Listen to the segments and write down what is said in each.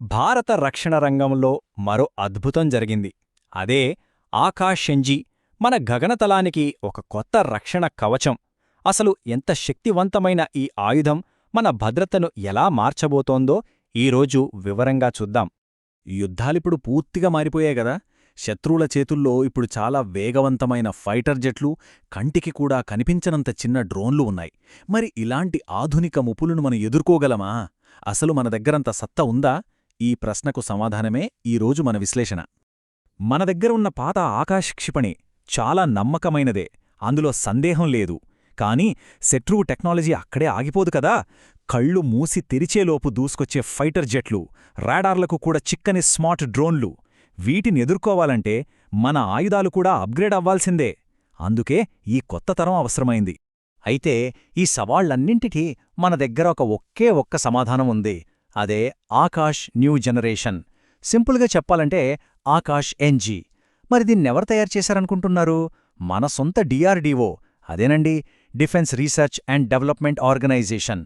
భారత రక్షణ రంగంలో మరో అద్భుతం జరిగింది. అదే ఆకాశంజీ మన గగనతలానికి ఒక కొత్త రక్షణ కవచం. అసలు ఎంత శక్తివంతమైన ఈ ఆయుధం మన భద్రతను ఎలా మార్చబోతోందో ఈరోజు వివరంగా చూద్దాం. యుద్ధాలిప్పుడు పూర్తిగా మారిపోయాయి గదా శత్రువుల చేతుల్లో ఇప్పుడు చాలా వేగవంతమైన ఫైటర్ జెట్లు కంటికి కూడా కనిపించనంత చిన్న డ్రోన్లు ఉన్నాయి. మరి ఇలాంటి ఆధునిక ముపులను మనం ఎదుర్కోగలమా? అసలు మన దగ్గరంత సత్తా ఉందా? ఈ ప్రశ్నకు సమాధానమే ఈరోజు మన విశ్లేషణ. మన దగ్గర ఉన్న పాత ఆకాశ క్షిపణి చాలా నమ్మకమైనదే అందులో సందేహం లేదు. కానీ శత్రువు టెక్నాలజీ అక్కడే ఆగిపోదు కదా? కళ్ళు మూసి తెరిచేలోపు దూసుకొచ్చే ఫైటర్ జెట్లు రాడార్లకు కూడా చిక్కని స్మార్ట్ డ్రోన్లు. వీటిని ఎదుర్కోవాలంటే మన ఆయుధాలు కూడా అప్గ్రేడ్ అవ్వాల్సిందే. అందుకే ఈ కొత్త తరం అవసరమైంది. అయితే ఈ సవాళ్ళన్నింటికీ మన దగ్గర ఒక ఒక్కే ఒక్క సమాధానం ఉంది. అదే ఆకాష్ న్యూ జనరేషన్. సింపుల్గా చెప్పాలంటే ఆకాష్ ఎన్జీ మరి దీన్నెవరు తయారు చేశారనుకుంటున్నారు? మన సొంత డిఆర్డీఓ. అదేనండి defence research and development organisation.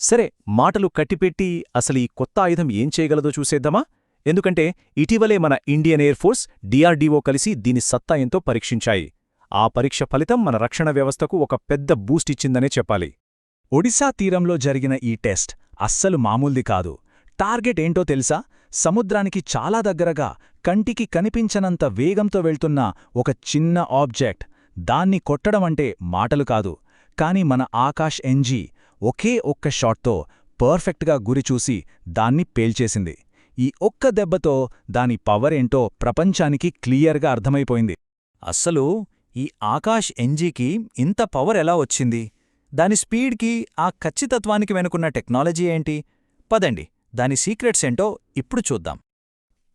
సరే మాటలు కట్టిపెట్టి అసలు ఈ కొత్త ఆయుధం ఏం చేయగలదో చూసేద్దామా? ఎందుకంటే ఇటీవలే మన ఇండియన్ ఎయిర్ ఫోర్స్ డిఆర్డీఓ కలిసి దీని సత్తా ఎంతో పరీక్షించాయి. ఆ పరీక్ష ఫలితం మన రక్షణ వ్యవస్థకు ఒక పెద్ద బూస్ట్ ఇచ్చిందనే చెప్పాలి. ఒడిశా తీరంలో జరిగిన ఈ టెస్ట్ అస్సలు మామూల్ది కాదు. టార్గెట్ ఏంటో తెలుసా? సముద్రానికి చాలా దగ్గరగా కంటికి కనిపించనంత వేగంతో వెళ్తున్న ఒక చిన్న ఆబ్జెక్ట్. దాన్ని కొట్టడమంటే మాటలు కాదు. కాని మన ఆకాష్ ఎన్జీ ఒకే ఒక్క షాట్తో పర్ఫెక్ట్గా గురిచూసి దాన్ని పేల్చేసింది. ఈ ఒక్క దెబ్బతో దాని పవర్ ఏంటో ప్రపంచానికి క్లియర్గా అర్థమైపోయింది. అస్సలు ఈ ఆకాష్ ఎన్జీకి ఇంత పవర్ ఎలా వచ్చింది? దాని స్పీడ్కి ఆ ఖచ్చితత్వానికి వెనుకున్న టెక్నాలజీ ఏంటి? పదండి దాని సీక్రెట్స్ ఏంటో ఇప్పుడు చూద్దాం.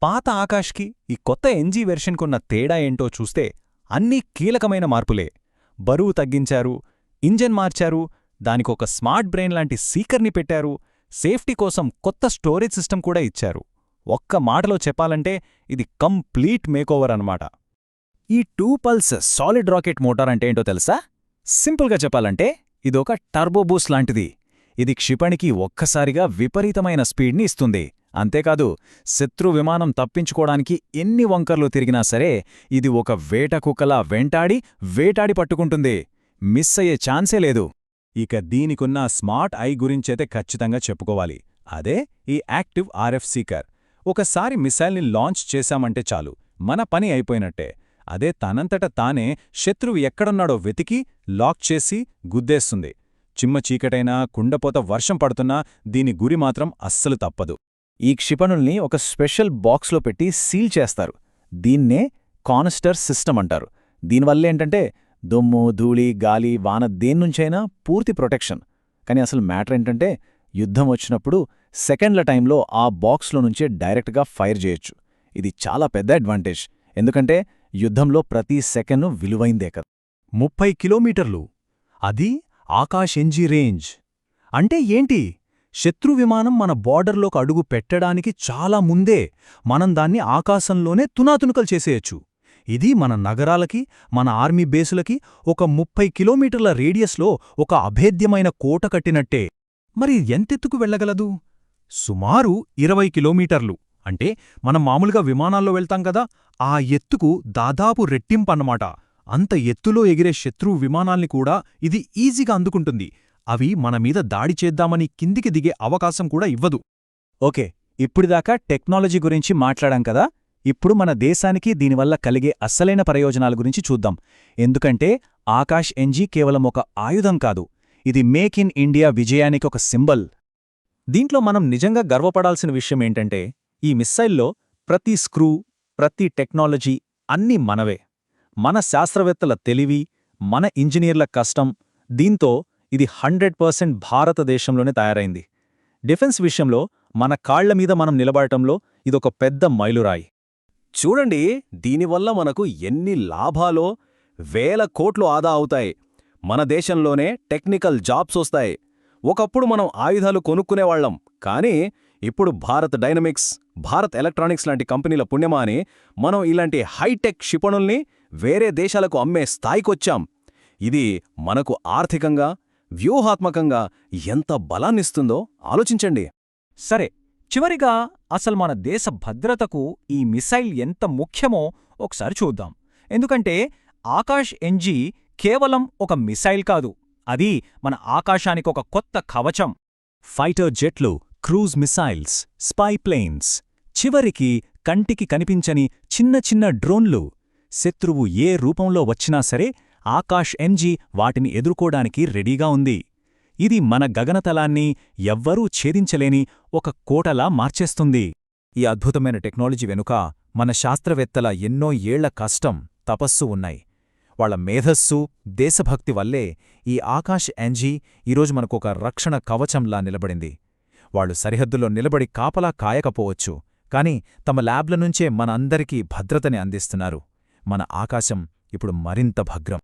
పాత ఆకాష్కి ఈ కొత్త ఎన్జీ వెర్షన్కున్న తేడా ఏంటో చూస్తే అన్నీ కీలకమైన మార్పులే. బరువు తగ్గించారు ఇంజన్ మార్చారు దానికొక స్మార్ట్ బ్రెయిన్ లాంటి సీకర్ని పెట్టారు సేఫ్టీ కోసం కొత్త స్టోరేజ్ సిస్టమ్ కూడా ఇచ్చారు. ఒక్క మాటలో చెప్పాలంటే ఇది కంప్లీట్ మేకోవర్ అన్నమాట. ఈ two pulse solid rocket motor అంటే ఏంటో తెలుసా? సింపుల్గా చెప్పాలంటే ఇదొక టర్బోబూస్ లాంటిది. ఇది క్షిపణికి ఒక్కసారిగా విపరీతమైన స్పీడ్ని ఇస్తుంది. అంతేకాదు శత్రు విమానం తప్పించుకోవడానికి ఎన్ని వంకర్లు తిరిగినా సరే ఇది ఒక వేట కుక్కలా వెంటాడి వేటాడి పట్టుకుంటుంది. మిస్ అయ్యే ఛాన్సే లేదు. ఇక దీనికున్న స్మార్ట్ ఐ గురించైతే ఖచ్చితంగా చెప్పుకోవాలి. అదే ఈ యాక్టివ్ ఆర్ఎఫ్ సీకర్. ఒకసారి మిసైల్ని లాంచ్ చేశామంటే చాలు. మన పని అయిపోయినట్టే. అదే తనంతట తానే శత్రువు ఎక్కడున్నాడో వెతికి లాక్ చేసి గుద్దేస్తుంది. చిమ్మ చీకటైనా కుండపోత వర్షం పడుతున్నా దీని గురి మాత్రం అస్సలు తప్పదు. ఈ క్షిపణుల్ని ఒక స్పెషల్ బాక్స్లో పెట్టి సీల్ చేస్తారు. దీన్నే కానస్టర్ సిస్టమ్ అంటారు. దీనివల్లేంటంటే దుమ్ము ధూళి గాలి వాన దేన్నుంచైనా పూర్తి ప్రొటెక్షన్. కానీ అసలు మ్యాటర్ ఏంటంటే యుద్ధం వచ్చినప్పుడు సెకండ్ల టైంలో ఆ బాక్స్లో నుంచే డైరెక్ట్గా ఫైర్ చేయొచ్చు. ఇది చాలా పెద్ద అడ్వాంటేజ్. ఎందుకంటే యుద్ధంలో ప్రతి సెకను విలువైందే కదా. ముప్పై కిలోమీటర్లు. అది ఆకాశెంజీ రేంజ్. అంటే ఏంటి? శత్రు విమానం మన బార్డర్లోకి అడుగు పెట్టడానికి చాలా ముందే మనం దాన్ని ఆకాశంలోనే తునాతునుకలు చేసేయచ్చు. ఇది మన నగరాలకి మన ఆర్మీ బేసులకి ఒక ముప్పై కిలోమీటర్ల రేడియస్లో ఒక అభేద్యమైన కోట కట్టినట్టే. మరి ఎంతెత్తుకు వెళ్ళగలదు సుమారు ఇరవై కిలోమీటర్లు. అంటే మనం మామూలుగా విమానాల్లో వెళ్తాం కదా ఆ ఎత్తుకు దాదాపు రెట్టింపన్నమాట అంత ఎత్తులో ఎగిరే శత్రువు విమానాల్ని కూడా ఇది ఈజీగా అందుకుంటుంది. అవి మన మీద దాడి చేద్దామని కిందికి దిగే అవకాశం కూడా ఇవ్వదు. ఓకే ఇప్పుడిదాకా టెక్నాలజీ గురించి మాట్లాడాం కదా ఇప్పుడు మన దేశానికి దీనివల్ల కలిగే అస్సలైన ప్రయోజనాల గురించి చూద్దాం. ఎందుకంటే ఆకాష్ ఎన్జీ కేవలం ఒక ఆయుధం కాదు ఇది మేక్ ఇన్ ఇండియా విజయానికి ఒక సింబల్. దీంట్లో మనం నిజంగా గర్వపడాల్సిన విషయం ఏంటంటే ఈ మిస్సైల్లో ప్రతి స్క్రూ ప్రతి టెక్నాలజీ అన్నీ మనవే. మన శాస్త్రవేత్తల తెలివి మన ఇంజనీర్ల కష్టం దీంతో ఇది హండ్రెడ్ పర్సెంట్ భారతదేశంలోనే తయారైంది. డిఫెన్స్ విషయంలో మన కాళ్ళ మీద మనం నిలబడటంలో ఇదొక పెద్ద మైలురాయి. చూడండి దీనివల్ల మనకు ఎన్ని లాభాలో వేల కోట్లు ఆదా అవుతాయి. మన దేశంలోనే టెక్నికల్ జాబ్స్ వస్తాయి. ఒకప్పుడు మనం ఆయుధాలు కొనుక్కునేవాళ్ళం కానీ ఇప్పుడు భారత్ డైనమిక్స్ భారత్ ఎలక్ట్రానిక్స్ లాంటి కంపెనీల పుణ్యమాని మనం ఇలాంటి హైటెక్ క్షిపణుల్ని వేరే దేశాలకు అమ్మే స్థాయికొచ్చాం. ఇది మనకు ఆర్థికంగా వ్యూహాత్మకంగా ఎంత బలాన్నిస్తుందో ఆలోచించండి. సరే చివరిగా అసలు మన దేశ భద్రతకు ఈ మిసైల్ ఎంత ముఖ్యమో ఒకసారి చూద్దాం. ఎందుకంటే ఆకాష్ ఎన్జీ కేవలం ఒక మిసైల్ కాదు అది మన ఆకాశానికి ఒక కొత్త కవచం. ఫైటర్ జెట్లు క్రూజ్ మిసైల్స్ స్పై ప్లేన్స్. చివరికి కంటికి కనిపించని చిన్న చిన్న డ్రోన్లు. శత్రువు ఏ రూపంలో వచ్చినా సరే ఆకాష్ ఎంజీ వాటిని ఎదుర్కోడానికి రెడీగా ఉంది. ఇది మన గగనతలాన్ని ఎవ్వరూ ఛేదించలేని ఒక కోటలా మార్చేస్తుంది. ఈ అద్భుతమైన టెక్నాలజీ వెనుక మన శాస్త్రవేత్తల ఎన్నో ఏళ్ళ కష్టం తపస్సు ఉన్నాయి. వాళ్ళ మేధస్సు దేశభక్తి వల్లే ఈ ఆకాష్ ఎంజీ ఈరోజు మనకొక రక్షణ కవచంలా నిలబడింది. వాళ్ళు సరిహద్దులో నిలబడి కాపలా కాయకపోవచ్చు. కాని తమ ల్యాబ్ల నుంచే మన అందరికీ భద్రతని అందిస్తున్నారు. మన ఆకాశం ఇప్పుడు మరింత భగ్రం.